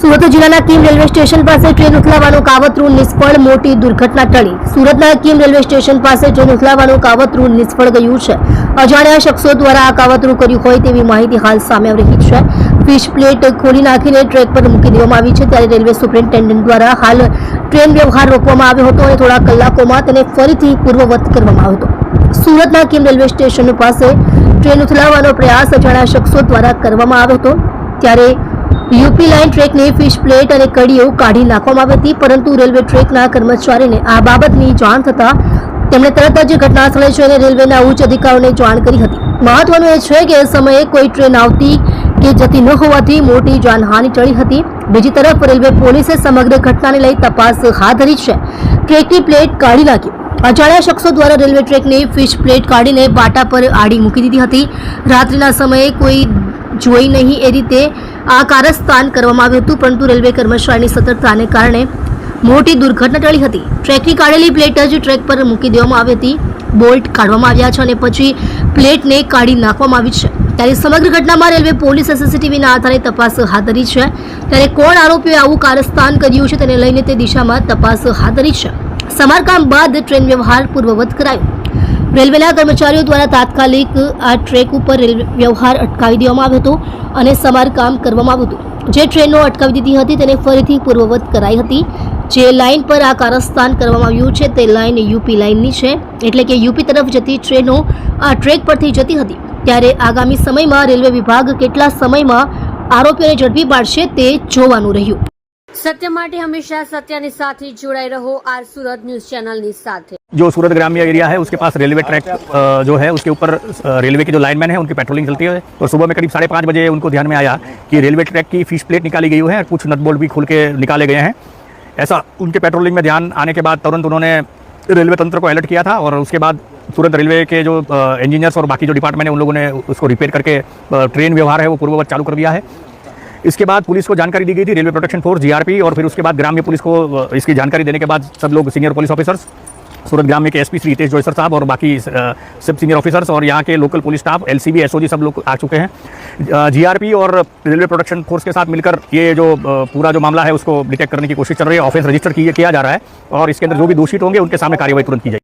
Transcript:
સુરત જિલ્લાના Kim railway station પાસે train ઉથલાવાનું કાવતરું નિષ્ફળ, મોટી દુર્ઘટના ટળી. સુરતના કિમ રેલવે સ્ટેશન પાસે ટ્રેન ઉથલાવાનું કાવતરું નિષ્ફળ ગયું છે. અજાણ્યા શખ્સો દ્વારા આ કાવતરું કર્યું હોય તેવી માહિતી હાલ સામે આવી રહી છે. ફિશ પ્લેટ ખોલી નાખીને ટ્રેક પર મૂકી દેવામાં આવી છે. ત્યારે રેલવે સુપ્રિન્ટેન્ડન્ટ દ્વારા હાલ ટ્રેન વ્યવહાર રોકવામાં આવ્યો હતો અને થોડા કલાકોમાં તેને ફરીથી પૂર્વવત કરવામાં આવ્યો હતો. સુરતના કિમ રેલવે સ્ટેશન પાસે ટ્રેન ઉથલાવવાનો પ્રયાસ અજાણ્યા શખ્સો દ્વારા કરવામાં આવ્યો હતો. ત્યારે યુપી લાઇન ટ્રેકની ફિશ પ્લેટ અને કડીઓ કાઢી નાખવામાં આવી હતી, પરંતુ રેલવે ટ્રેકના કર્મચારીને આ બાબતની જાણ થતાં તેમણે તરત જ ઘટના સ્થળે જઈને રેલવેના ઉચ્ચ અધિકારીઓને જાણ કરી હતી. મહત્વનું એ છે કે એ સમયે કોઈ ટ્રેન આવતી કે જતી ન હોવાથી મોટી જાનહાનિ ટળી હતી. બીજી તરફ, રેલવે પોલીસે સમગ્ર ઘટનાને લઈ તપાસ હાથ ધરી છે ટ્રેકની પ્લેટ કાઢી નાખી. અજાણ્યા શખ્સો દ્વારા રેલવે ટ્રેકની ફિશ પ્લેટ કાઢીને બાટા પર આડી મૂકી દીધી હતી. રાત્રિના સમયે કોઈ જોઈ નહીં એ રીતે આ કારસ્તાન કરવામાં આવ્યું હતું, પરંતુ રેલવે કર્મચારીની સતર્કતાને કારણે મોટી દુર્ઘટના ટળી હતી. ટ્રેકની કાઢેલી પ્લેટ જ ટ્રેક પર મૂકી દેવામાં આવી હતી. બોલ્ટ કાઢવામાં આવ્યા છે અને પછી પ્લેટને કાઢી નાખવામાં આવી છે. ત્યારે સમગ્ર ઘટનામાં રેલવે પોલીસ સીસીટીવીના આધારે તપાસ હાથ ધરી છે. ત્યારે કોણ આરોપીએ આવું કારસ્તાન કર્યું છે તેને લઈને તે દિશામાં તપાસ હાથ ધરી છે. સમારકામ બાદ ટ્રેન વ્યવહાર પૂર્વવત કરાયો. રેલવેના કર્મચારીઓ દ્વારા તાત્કાલિક આ ટ્રેક ઉપર રેલવે વ્યવહાર અટકાવી દેવામાં આવ્યો હતો અને સમારકામ કરવામાં આવ્યું હતું. જે ટ્રેનો અટકાવી દીધી હતી તેને ફરીથી પૂર્વવત કરાઈ હતી. જે લાઇન પર આ કારસ્તાન કરવામાં આવ્યું છે તે લાઇન યુપી લાઇનની છે. એટલે કે યુપી તરફ જતી ટ્રેનો આ ટ્રેક પરથી જતી હતી. ત્યારે આગામી સમયમાં રેલવે વિભાગ કેટલા સમયમાં આરોપીઓને ઝડપી પાડશે તે જોવાનું રહ્યું. સત્ય માટે હંમેશા સત્યની સાથે જોડાઈ રહો આર સુરત ન્યૂઝ ચેનલની સાથે. जो सूरत ग्राम्य एरिया है, उसके पास रेलवे ट्रैक जो है, उसके ऊपर रेलवे के जो लाइनमैन है, उनकी पेट्रोलिंग चलती है। और सुबह में करीब साढ़े पाँच बजे उनको ध्यान में आया कि रेलवे ट्रैक की फ़िश प्लेट निकाली गई हुई है और कुछ नट बोल्ट भी खुल के निकाले गए हैं। ऐसा उनके पेट्रोलिंग में ध्यान आने के बाद तुरंत उन्होंने रेलवे तंत्र को अलर्ट किया था और उसके बाद तुरंत रेलवे के जो इंजीनियर्स और बाकी जो डिपार्टमेंट है, उन लोगों ने उसको रिपेयर करके ट्रेन व्यवहार है, वो पूर्ववत चालू कर दिया है। इसके बाद पुलिस को जानकारी दी गई थी, रेलवे प्रोटेक्शन फोर्स, जीआरपी, और फिर उसके बाद ग्राम्य पुलिस को इसकी जानकारी देने के बाद सब लोग सीनियर पुलिस ऑफिसर्स सूरत में के एसपी श्री हितेश जोसर साहब और बाकी सब सीनियर ऑफिसर्स और यहाँ के local police staff L C B सब लोग आ चुके हैं। जीआरपी और रेलवे प्रोडक्शन फोर्स के साथ मिलकर ये जो पूरा जो मामला है उसको डिटेक्ट करने की कोशिश चल रही है। ऑफेंस रजिस्टर किया किया जा रहा है और इसके अंदर जो भी दोषित होंगे उनके सामने कार्यवाही तुरंत की जाएगी।